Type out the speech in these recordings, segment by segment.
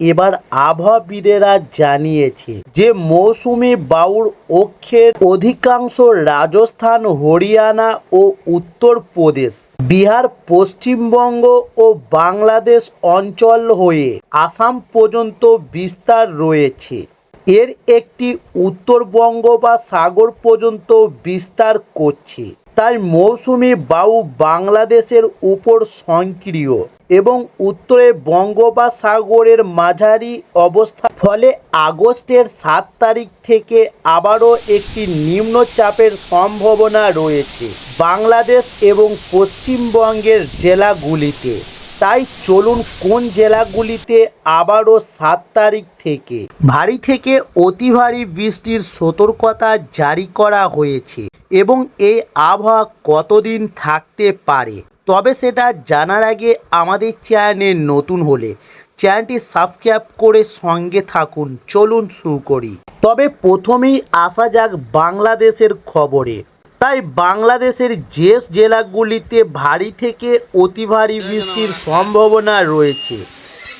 এবার আবহাওয়াবিদেরা জানিয়েছে যে মৌসুমি বাউর অক্ষের অধিকাংশ রাজস্থান, হরিয়ানা ও উত্তরপ্রদেশ, বিহার, পশ্চিমবঙ্গ ও বাংলাদেশ অঞ্চল হয়ে আসাম পর্যন্ত বিস্তার রয়েছে। এর একটি উত্তরবঙ্গ বা সাগর পর্যন্ত বিস্তার করছে। তাই মৌসুমি বায়ু বাংলাদেশের উপর সক্রিয় এবং উত্তরে বঙ্গোপসাগরের মাঝারি অবস্থা। ফলে আগস্টের সাত তারিখ থেকে আবারও একটি নিম্নচাপের সম্ভাবনা রয়েছে বাংলাদেশ এবং পশ্চিমবঙ্গের জেলাগুলিতে। তাই চলুন কোন জেলাগুলিতে আবারও সাত তারিখ থেকে ভারী থেকে অতি ভারী বৃষ্টির সতর্কতা জারি করা হয়েছে। এবং এই আবহাওয়া কতদিন থাকতে পারে? তবে সেটা জানার আগে আমাদের চ্যানেল নতুন হলে চ্যানেলটি সাবস্ক্রাইব করে সঙ্গে থাকুন। চলুন শুরু করি। তবে প্রথমেই আসা যাক বাংলাদেশের খবরে। তাই বাংলাদেশের যে জেলাগুলিতে ভারী থেকে অতি ভারী বৃষ্টির সম্ভাবনা রয়েছে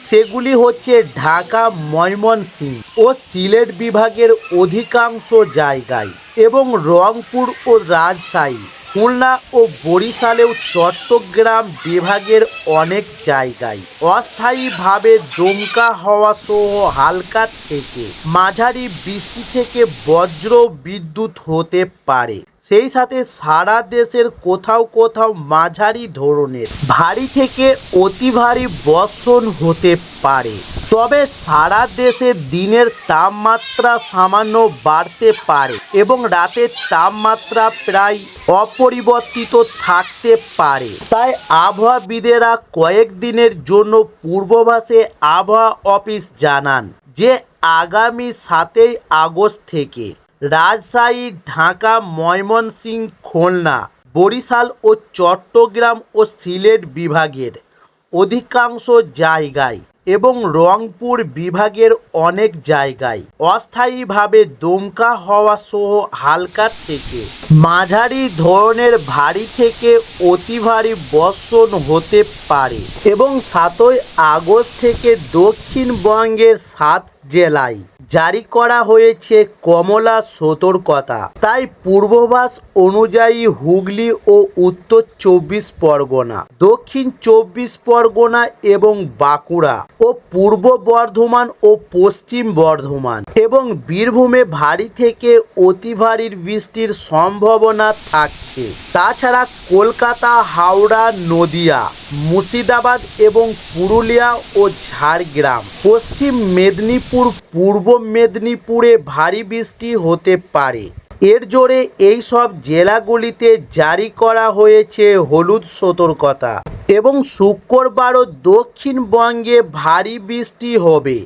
সেগুলি হচ্ছে ঢাকা, ময়মনসিংহ ও সিলেট বিভাগের অধিকাংশ জায়গায় এবং রংপুর ও রাজশাহী, খুলনা ও বরিশালেও চট্টগ্রাম বিভাগের অনেক জায়গায় অস্থায়ীভাবে দমকা হওয়া সহ হালকা থেকে মাঝারি বৃষ্টি থেকে বজ্র বিদ্যুৎ হতে পারে। সেই সাথে সারা দেশের কোথাও কোথাও মাঝারি ধরনের ভারী থেকে অতি ভারী বর্ষণ হতে পারে। তবে সারা দেশে দিনের তাপমাত্রা সামান্য বাড়তে পারে এবং রাতের তাপমাত্রা প্রায় অপরিবর্তিত থাকতে পারে। তাই আবহাওয়াবিদেরা কয়েকদিনের জন্য পূর্বাভাসে আবহাওয়া অফিস জানান যে আগামী সাতই আগস্ট থেকে রাজশাহী, ঢাকা, ময়মনসিংহ, খুলনা, বরিশাল ও চট্টগ্রাম ও সিলেট বিভাগের অধিকাংশ জায়গায় এবং রংপুর বিভাগের অনেক জায়গায় অস্থায়ীভাবে দমকা হওয়া সহ হালকা থেকে মাঝারি ধরনের ভারী থেকে অতি ভারী বর্ষণ হতে পারে এবং সাতই আগস্ট থেকে দক্ষিণবঙ্গের সাত জেলায় জারি করা হয়েছে কমলা সতর্কতা। তাই পূর্বাভাস অনুযায়ী হুগলি ও উত্তর চব্বিশ পরগনা, দক্ষিণ চব্বিশ পরগনা এবং বাঁকুড়া ও পূর্ব বর্ধমান ও পশ্চিম বর্ধমান এবং বীরভূমে ভারী থেকে অতি ভারীর বৃষ্টির সম্ভাবনা থাকছে। তাছাড়া কলকাতা, হাওড়া, নদিয়া মুর্শিদাবাদ এবং পুরুলিয়া ও ঝাড়গ্রাম। পশ্চিম মেদিনীপুর, পূর্ব মেদিনীপুরে ভারী বৃষ্টি হতে পারে। এর জোরে এই সব জেলাগুলিতে জারি করা হয়েছে হলুদ সতর্কতা এবং শুক্রবারও দক্ষিণবঙ্গে ভারী বৃষ্টি হবে।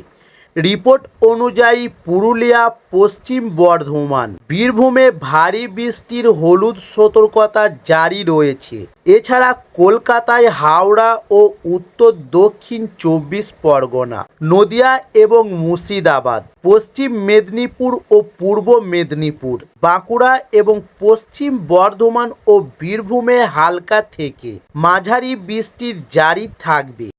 রিপোর্ট অনুযায়ী পুরুলিয়া, পশ্চিম বর্ধমান। বীরভূমে ভারী বৃষ্টির হলুদ সতর্কতা জারি রয়েছে। এছাড়া কলকাতায় হাওড়া ও উত্তর দক্ষিণ চব্বিশ পরগনা, নদিয়া এবং মুর্শিদাবাদ, পশ্চিম মেদিনীপুর ও পূর্ব মেদিনীপুর, বাঁকুড়া এবং পশ্চিম বর্ধমান ও বীরভূমে হালকা থেকে মাঝারি বৃষ্টির জারি থাকবে।